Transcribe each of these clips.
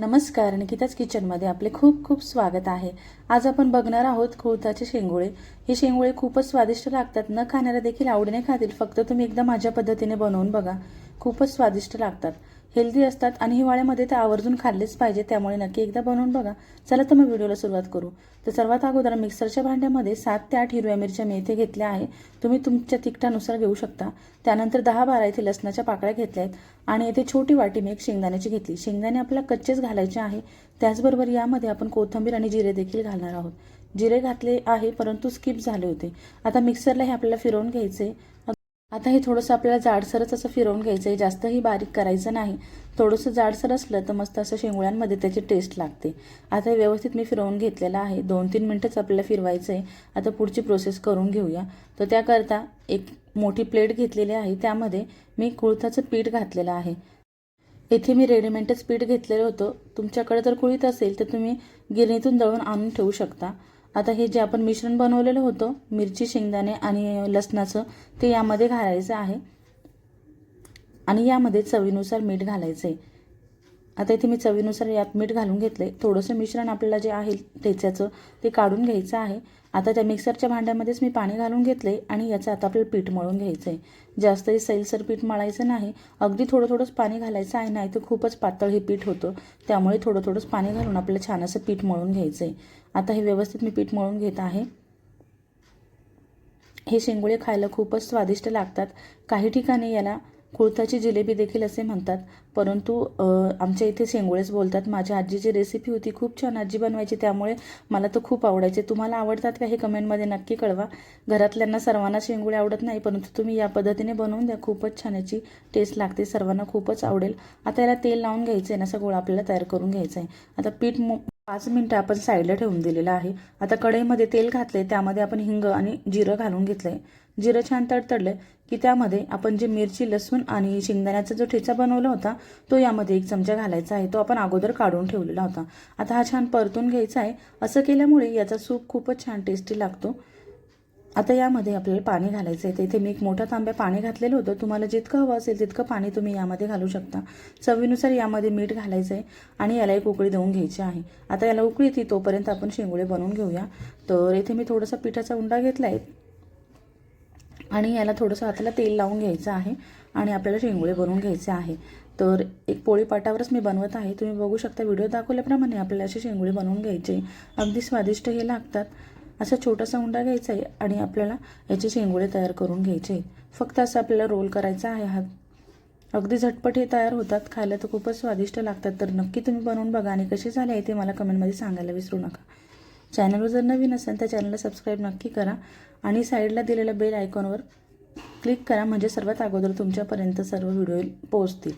नमस्कार निकिताच किचनमध्ये आपले खूप खूप स्वागत आहे. आज आपण बघणार आहोत कुळथाचे शेंगोळे. हे शेंगोळे खूपच स्वादिष्ट लागतात. न खाणाऱ्या देखील आवडीने खातील. फक्त तुम्ही एकदा माझ्या पद्धतीने बनवून बघा. खूपच स्वादिष्ट लागतात. हेल्दी असतात आणि हिवाळ्यामध्ये ते आवर्जून खाल्लेच पाहिजे त्यामुळे नक्की एकदा बनवून बघा. चला तर मग व्हिडिओला सुरुवात करू. तर सर्वात अगोदर मिक्सरच्या भांड्यामध्ये सात ते आठ हिरव्या मिरच्या मी इथे घेतल्या आहे. तुम्ही तुमच्या तिखटानुसार घेऊ शकता. त्यानंतर दहा बारा इथे लसणाच्या पाकळ्या घेतल्या आहेत आणि इथे छोटी वाटी मी एक शेंगदाण्याची घेतली. शेंगदाणे आपल्याला कच्चेच घालायचे आहे. त्याचबरोबर यामध्ये आपण कोथिंबीर आणि जिरे देखील घालणार आहोत. जिरे घातले आहे परंतु स्किप झाले होते. आता मिक्सरला हे आपल्याला फिरवून घ्यायचे. आता हे थोडंसं आपल्याला जाडसरच असं फिरवून घ्यायचं आहे जास्तही बारीक करायचं नाही. थोडंसं जाडसर असलं तर मस्त असं शेंगुळ्यांमध्ये त्याची टेस्ट लागते. आता हे व्यवस्थित मी फिरवून घेतलेलं आहे. दोन तीन मिनटंच आपल्याला फिरवायचं आहे आता पुढची प्रोसेस करून घेऊया. तर त्याकरता एक मोठी प्लेट घेतलेली आहे. त्यामध्ये मी कुळथाचं पीठ घातलेलं आहे. येथे मी रेडीमेडच पीठ घेतलेलं होतं. तुमच्याकडे जर कुळीत असेल तर तुम्ही गिरणीतून दळून आणून ठेवू शकता. आता हे जे आपण मिश्रण बनवलेलं होतं मिरची शेंगदाणे आणि लसणाचं ते यामध्ये घालायचं आहे. आणि यामध्ये चवीनुसार मीठ घालायचं आहे आता इथे मी चवीनुसार यात मीठ घालून घेतलं आहे थोडंसं मिश्रण आपल्याला जे आहे ठेच्याचं ते काढून घ्यायचं आहे. आता त्या मिक्सरच्या भांड्यामध्येच मी पाणी घालून घेतलं आहे आणि याचं आता आपल्याला पीठ मळून घ्यायचं आहे जास्तही सैलसर पीठ मळायचं नाही. अगदी थोडं थोडंच पाणी घालायचं आहे नाही तर खूपच पातळ हे पीठ होतं. त्यामुळे थोडं थोडंच पाणी घालून आपल्याला छान असं पीठ मळून घ्यायचं आहे आता हे व्यवस्थित मी पीठ मळून घेत आहे. हे शेंगोळे खायला खूपच स्वादिष्ट लागतात. काही ठिकाणी याला कुळथाची जिलेबी देखील असे म्हणतात. परंतु आमच्या इथे शेंगोळेच बोलतात. माझ्या आजीची रेसिपी होती. खूप छान आजी बनवायची. त्यामुळे मला तर खूप आवडायचे. तुम्हाला आवडतात का हे कमेंटमध्ये नक्की कळवा. घरातल्यांना सर्वांना शेंगोळे आवडत नाही परंतु तुम्ही या पद्धतीने बनवून द्या. खूपच छान याची टेस्ट लागते. सर्वांना खूपच आवडेल. आता याला तेल लावून घ्यायचं आहे ना सगळं आपल्याला तयार करून घ्यायचं आहे आता पीठ मो पाच मिनटं आपण साईडला ठेवून दिलेलं आहे. आता कढईमध्ये तेल घातले त्यामध्ये आपण हिंग आणि जिरं घालून घेतलं आहे जिरं छान तडतडलं की त्यामध्ये आपण जे मिरची लसूण आणि शेंगदाण्याचा जो ठेचा बनवला होता तो यामध्ये एक चमचा घालायचा आहे. तो आपण अगोदर काढून ठेवलेला होता. आता हा छान परतून घ्यायचा आहे. असं केल्यामुळे याचा सूप खूपच छान टेस्टी लागतो. आता यामध्ये आपल्याला पाणी घालायचं आहे. तर इथे मी एक मोठा तांब्या पाणी घातलेलं होतं. तुम्हाला जितकं हवं असेल तितकं पाणी तुम्ही यामध्ये घालू शकता. चवीनुसार यामध्ये मीठ घालायचं आहे आणि याला एक उकळी देऊन घ्यायची आहे. आता याला उकळी येते तोपर्यंत आपण शेंगुळे बनवून घेऊया. तर इथे मी थोडासा पिठाचा उंडा घेतला आहे आणि याला थोडंसं हाताला तेल लावून घ्यायचं आहे आणि आपल्याला शेंगुळे बनवून घ्यायचे आहे. तर एक पोळीपाटावरच मी बनवत आहे. तुम्ही बघू शकता व्हिडिओ दाखवल्याप्रमाणे आपल्याला असे शेंगुळे बनवून घ्यायचे. अगदी स्वादिष्ट हे लागतात. असा छोटासा उंडा घ्यायचा आहे आणि आपल्याला याचे शेंगुळे तयार करून घ्यायचे. फक्त असं आपल्याला रोल करायचा आहे हात अगदी झटपट हे तयार होतात. खायला तर खूपच स्वादिष्ट लागतात. तर नक्की तुम्ही बनवून बघा आणि कसे झाले आहे ते मला कमेंटमध्ये सांगायला विसरू नका. चॅनलवर जर नवीन असेल तर चॅनलला सबस्क्राईब नक्की करा. आणि साईडला दिलेल्या बेल आयकॉनवर क्लिक करा. म्हणजे सर्वात अगोदर तुमच्यापर्यंत सर्व व्हिडिओ पोहोचतील.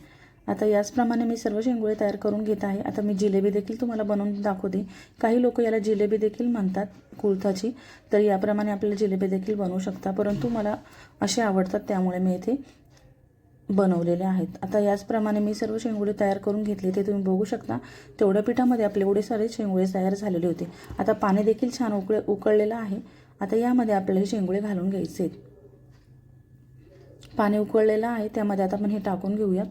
आता याचप्रमाणे मी सर्व शेंगोळे तयार करून घेत आहे. आता मी जिलेबी देखील तुम्हाला बनवून दाखवते. काही लोक याला जिलेबी देखील म्हणतात कुळथाची तर याप्रमाणे आपल्याला जिलेबी देखील बनवू शकता. परंतु मला असे आवडतात त्यामुळे मी इथे बनवलेले आहेत. आता याचप्रमाणे मी सर्व शेंगुळे तयार करून घेतले ते तुम्ही बघू शकता. तेवढ्या पिठामध्ये आपले एवढे सारे शेंगुळे तयार झालेले होते. आता पाणी देखील छान उकळे उकळलेलं आहे. आता यामध्ये आपल्याला शेंगुळे घालून घ्यायचे आहेत. पाणी उकळलेलं आहे त्यामध्ये आता आपण हे टाकून घेऊयात.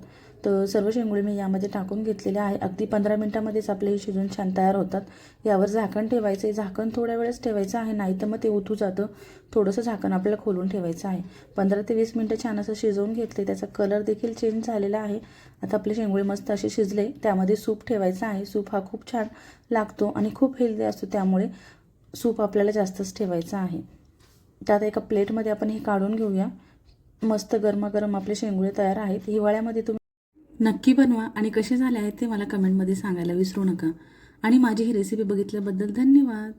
तर सर्व शेंगुळे मी यामध्ये टाकून घेतलेले आहे. अगदी पंधरा मिनटामध्येच आपले हे शिजून छान तयार होतात. यावर झाकण ठेवायचं आहे. झाकण थोड्या वेळेस ठेवायचं आहे. नाही तर मग ते उतू जातं. थोडंसं झाकण आपल्याला खोलून ठेवायचं आहे. पंधरा ते वीस मिनटं छान असं शिजवून घेतले. त्याचा कलर देखील चेंज झालेला आहे. आता आपले शेंगुळे मस्त असे शिजले. त्यामध्ये सूप ठेवायचा आहे. सूप हा खूप छान लागतो आणि खूप हेल्दी असतो. त्यामुळे सूप आपल्याला जास्तच ठेवायचं आहे. त्यात एका प्लेटमध्ये आपण हे काढून घेऊया. मस्त गरमागरम आपले शेंगुळे तयार आहेत. हिवाळ्यामध्ये तुम्ही नक्की बनवा आणि कसे झाले आहेत ते मला कमेंटमध्ये सांगायला विसरू नका. आणि माझी ही रेसिपी बघितल्याबद्दल धन्यवाद.